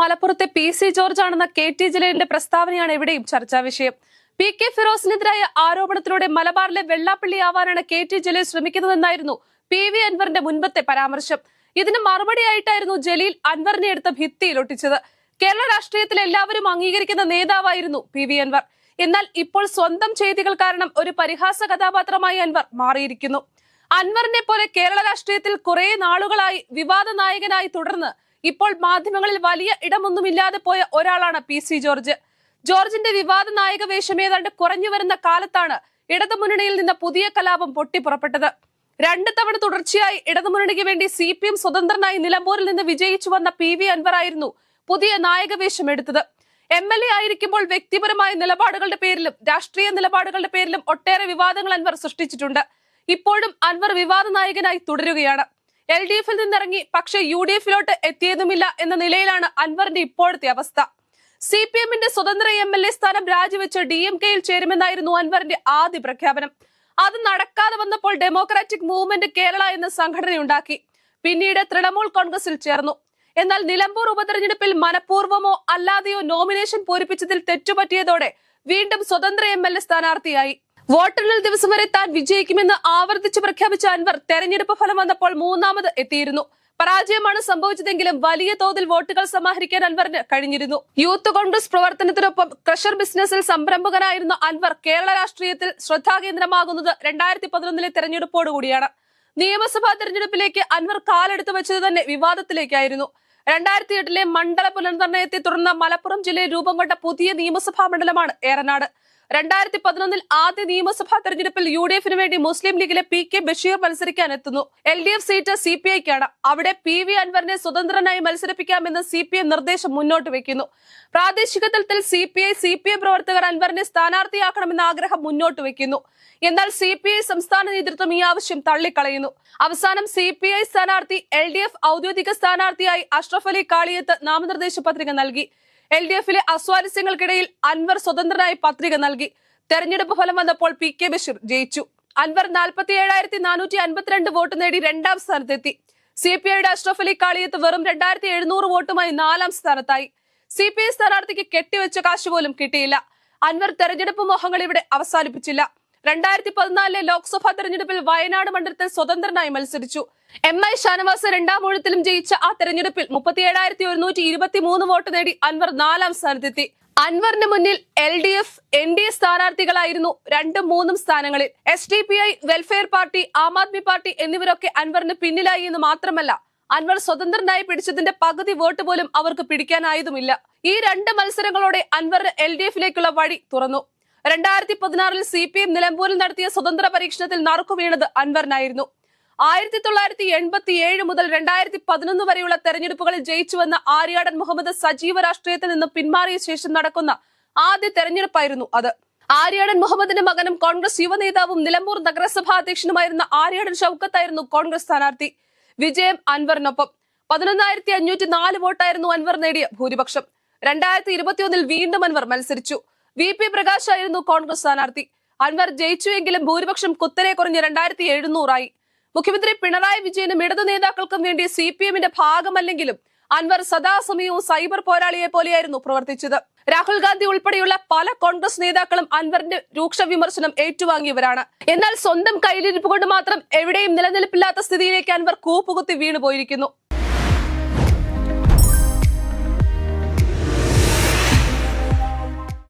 മലപ്പുറത്തെ P C George ആണെന്ന K T ജലീലിന്റെ പ്രസ്താവനയാണ് എവിടെയും ചർച്ചാ വിഷയം. പി കെ ഫിറോസിനെതിരായ ആരോപണത്തിലൂടെ മലബാറിലെ വെള്ളാപ്പള്ളി ആവാനാണ് കെ ടി ജലീൽ ശ്രമിക്കുന്നതെന്നായിരുന്നു പി വി അൻവറിന്റെ മുൻപത്തെ പരാമർശം. ഇതിന് മറുപടിയായിട്ടായിരുന്നു ജലീൽ അൻവറിനെ എടുത്ത ഭിത്തിയിൽ ഒട്ടിച്ചത്. കേരള രാഷ്ട്രീയത്തിൽ എല്ലാവരും അംഗീകരിക്കുന്ന നേതാവായിരുന്നു പി വി അൻവർ. എന്നാൽ ഇപ്പോൾ സ്വന്തം ചെയ്തികൾ കാരണം ഒരു പരിഹാസ കഥാപാത്രമായി അൻവർ മാറിയിരിക്കുന്നു. അൻവറിനെ പോലെ കേരള രാഷ്ട്രീയത്തിൽ കുറെ നാളുകളായി വിവാദ നായകനായി തുടർന്ന് ഇപ്പോൾ മാധ്യമങ്ങളിൽ വലിയ ഇടമൊന്നുമില്ലാതെ പോയ ഒരാളാണ് പി സി ജോർജ്. ജോർജിന്റെ വിവാദ നായക വേഷം ഏതാണ്ട് കുറഞ്ഞു വരുന്ന കാലത്താണ് ഇടതുമുന്നണിയിൽ നിന്ന് പുതിയ കലാപം പൊട്ടിപ്പുറപ്പെട്ടത്. രണ്ടു തവണ തുടർച്ചയായി ഇടതുമുന്നണിക്ക് വേണ്ടി സി പി എം സ്വതന്ത്രനായി നിലമ്പൂരിൽ നിന്ന് വിജയിച്ചു വന്ന പി വി അൻവർ ആയിരുന്നു പുതിയ നായകവേഷം എടുത്തത്. എം എൽ എ ആയിരിക്കുമ്പോൾ വ്യക്തിപരമായ നിലപാടുകളുടെ പേരിലും രാഷ്ട്രീയ നിലപാടുകളുടെ പേരിലും ഒട്ടേറെ വിവാദങ്ങൾ അൻവർ സൃഷ്ടിച്ചിട്ടുണ്ട്. ഇപ്പോഴും അൻവർ വിവാദ നായകനായി തുടരുകയാണ്. എൽ ഡി എഫിൽ നിന്നിറങ്ങി. പക്ഷേ യു ഡി എഫിലോട്ട് എത്തിയതുമില്ല എന്ന നിലയിലാണ് അൻവറിന്റെ ഇപ്പോഴത്തെ അവസ്ഥ. സി പി എമ്മിന്റെ സ്വതന്ത്ര എം എൽ എ സ്ഥാനം രാജിവെച്ച് ഡി എം കെയിൽ ചേരുമെന്നായിരുന്നു അൻവറിന്റെ ആദ്യ പ്രഖ്യാപനം. അത് നടക്കാതെ വന്നപ്പോൾ ഡെമോക്രാറ്റിക് മൂവ്മെന്റ് കേരള എന്ന സംഘടനയുണ്ടാക്കി. പിന്നീട് തൃണമൂൽ കോൺഗ്രസിൽ ചേർന്നു. എന്നാൽ നിലമ്പൂർ ഉപതെരഞ്ഞെടുപ്പിൽ മനഃപൂർവമോ അല്ലാതെയോ നോമിനേഷൻ പൂരിപ്പിച്ചതിൽ തെറ്റുപറ്റിയതോടെ വീണ്ടും സ്വതന്ത്ര എം എൽ എ സ്ഥാനാർത്ഥിയായി. വോട്ടെണ്ണൽ ദിവസം വരെ താൻ വിജയിക്കുമെന്ന് ആവർത്തിച്ച് പ്രഖ്യാപിച്ച അൻവർ തെരഞ്ഞെടുപ്പ് ഫലം വന്നപ്പോൾ മൂന്നാമത് എത്തിയിരുന്നു. പരാജയമാണ് സംഭവിച്ചതെങ്കിലും വലിയ തോതിൽ വോട്ടുകൾ സമാഹരിക്കാൻ അൻവറിന് കഴിഞ്ഞിരുന്നു. യൂത്ത് കോൺഗ്രസ് പ്രവർത്തനത്തിനൊപ്പം ക്രഷർ ബിസിനസിൽ സംരംഭകനായിരുന്ന അൻവർ കേരള രാഷ്ട്രീയത്തിൽ ശ്രദ്ധാകേന്ദ്രമാകുന്നത് രണ്ടായിരത്തി പതിനൊന്നിലെ തെരഞ്ഞെടുപ്പോടുകൂടിയാണ്. നിയമസഭാ തെരഞ്ഞെടുപ്പിലേക്ക് അൻവർ കാലെടുത്തു വെച്ചത് തന്നെ വിവാദത്തിലേക്കായിരുന്നു. രണ്ടായിരത്തി എട്ടിലെ മണ്ഡല പുനർനിർണയത്തെ തുടർന്ന് മലപ്പുറം ജില്ലയിൽ രൂപം കൊണ്ട പുതിയ നിയമസഭാ മണ്ഡലമാണ് ഏറനാട്. രണ്ടായിരത്തി പതിനൊന്നിൽ ആദ്യ നിയമസഭാ തെരഞ്ഞെടുപ്പിൽ യു ഡി എഫിന് വേണ്ടി മുസ്ലിം ലീഗിലെ പി കെ ബഷീർ മത്സരിക്കാൻ എത്തുന്നു L D F seat C P ഐക്കാണ്. അവിടെ പി വി അൻവറിനെ സ്വതന്ത്രനായി മത്സരിപ്പിക്കാമെന്ന് സി പി എം നിർദ്ദേശം മുന്നോട്ട് വയ്ക്കുന്നു പ്രാദേശിക തലത്തിൽ C P I C P M പ്രവർത്തകർ അൻവറിനെ സ്ഥാനാർത്ഥിയാക്കണമെന്ന ആഗ്രഹം മുന്നോട്ട് വയ്ക്കുന്നു എന്നാൽ സി പി ഐ സംസ്ഥാന നേതൃത്വം ഈ ആവശ്യം തള്ളിക്കളയുന്നു. അവസാനം സി പി ഐ സ്ഥാനാർത്ഥി എൽ ഡി എഫ് ഔദ്യോഗിക സ്ഥാനാർത്ഥിയായി അഷ്റഫ് അലി കാളിയത്ത് നാമനിർദ്ദേശ പത്രിക നൽകി. എൽ ഡി എഫിലെ അസ്വാരസ്യങ്ങൾക്കിടയിൽ അൻവർ സ്വതന്ത്രനായി പത്രിക നൽകി. തെരഞ്ഞെടുപ്പ് ഫലം വന്നപ്പോൾ പി കെ ബഷീർ ജയിച്ചു. അൻവർ നാൽപ്പത്തി ഏഴായിരത്തി നാനൂറ്റി അൻപത്തിരണ്ട് വോട്ട് നേടി രണ്ടാം സ്ഥാനത്തെത്തി. സി പി ഐയുടെ അഷ്റഫ് അലി കാളിയത്ത് വെറും രണ്ടായിരത്തി എഴുന്നൂറ് വോട്ടുമായി നാലാം സ്ഥാനത്തായി. സി പി ഐ സ്ഥാനാർത്ഥിക്ക് കെട്ടിവെച്ച കാശ് പോലും കിട്ടിയില്ല. അൻവർ തെരഞ്ഞെടുപ്പ് മോഹങ്ങൾ ഇവിടെ അവസാനിപ്പിച്ചില്ല. രണ്ടായിരത്തി പതിനാലിലെ ലോക്സഭാ തെരഞ്ഞെടുപ്പിൽ വയനാട് മണ്ഡലത്തിൽ സ്വതന്ത്രനായി മത്സരിച്ചു. എം ഐ ഷാനവാസ് രണ്ടാം ഊഴത്തിലും ജയിച്ച ആ തെരഞ്ഞെടുപ്പിൽ മുപ്പത്തിയേഴായിരത്തി ഒരുന്നൂറ്റി ഇരുപത്തി മൂന്ന് വോട്ട് നേടി അൻവർ നാലാം സ്ഥാനത്തെത്തി. അൻവറിന് മുന്നിൽ L D F N D A സ്ഥാനാർത്ഥികളായിരുന്നു രണ്ടും മൂന്നും സ്ഥാനങ്ങളിൽ. S D P I Welfare Party Aam Aadmi Party എന്നിവരൊക്കെ അൻവറിന് പിന്നിലായി എന്ന് മാത്രമല്ല അൻവർ സ്വതന്ത്രനായി പിടിച്ചതിന്റെ പകുതി വോട്ട് പോലും അവർക്ക് പിടിക്കാനായതുമില്ല. ഈ രണ്ട് മത്സരങ്ങളോടെ അൻവറിന് എൽ ഡി എഫിലേക്കുള്ള വഴി തുറന്നു. രണ്ടായിരത്തി പതിനാറിൽ സി പി എം നിലമ്പൂരിൽ നടത്തിയ സ്വതന്ത്ര പരീക്ഷണത്തിൽ നറുക്കു വീണത് അൻവറിനായിരുന്നു. ആയിരത്തി തൊള്ളായിരത്തി എൺപത്തി ഏഴ് മുതൽ രണ്ടായിരത്തി പതിനൊന്ന് വരെയുള്ള തെരഞ്ഞെടുപ്പുകളിൽ ജയിച്ചുവെന്ന ആര്യാടൻ മുഹമ്മദ് സജീവ രാഷ്ട്രീയത്തിൽ നിന്ന് പിന്മാറിയ ശേഷം നടക്കുന്ന ആദ്യ തെരഞ്ഞെടുപ്പായിരുന്നു അത്. ആര്യാടൻ മുഹമ്മദിന്റെ മകനും കോൺഗ്രസ് യുവനേതാവും നിലമ്പൂർ നഗരസഭാ അധ്യക്ഷനുമായിരുന്ന ആര്യാടൻ ഷൌക്കത്തായിരുന്നു കോൺഗ്രസ് സ്ഥാനാർത്ഥി വിജയം അൻവറിനൊപ്പം. പതിനൊന്നായിരത്തി അഞ്ഞൂറ്റി നാല് വോട്ടായിരുന്നു അൻവർ നേടിയ ഭൂരിപക്ഷം. രണ്ടായിരത്തി ഇരുപത്തിയൊന്നിൽ വീണ്ടും അൻവർ മത്സരിച്ചു. വി പി പ്രകാശ് ആയിരുന്നു കോൺഗ്രസ് സ്ഥാനാർത്ഥി. അൻവർ ജയിച്ചുവെങ്കിലും ഭൂരിപക്ഷം കുത്തനെ കുറഞ്ഞ് രണ്ടായിരത്തി എഴുന്നൂറായി. മുഖ്യമന്ത്രി പിണറായി വിജയനും ഇടതു നേതാക്കൾക്കും വേണ്ടി സി പി എമ്മിന്റെ ഭാഗമല്ലെങ്കിലും അൻവർ സദാസമയവും സൈബർ പോരാളിയെ പോലെയായിരുന്നു പ്രവർത്തിച്ചത്. രാഹുൽ ഗാന്ധി ഉൾപ്പെടെയുള്ള പല കോൺഗ്രസ് നേതാക്കളും അൻവറിന്റെ രൂക്ഷ വിമർശനം ഏറ്റുവാങ്ങിയവരാണ്. എന്നാൽ സ്വന്തം കയ്യിലിരിപ്പ് കൊണ്ട് മാത്രം എവിടെയും നിലനിൽപ്പില്ലാത്ത സ്ഥിതിയിലേക്ക് അൻവർ കൂപ്പുകുത്തി വീണുപോയിരിക്കുന്നു.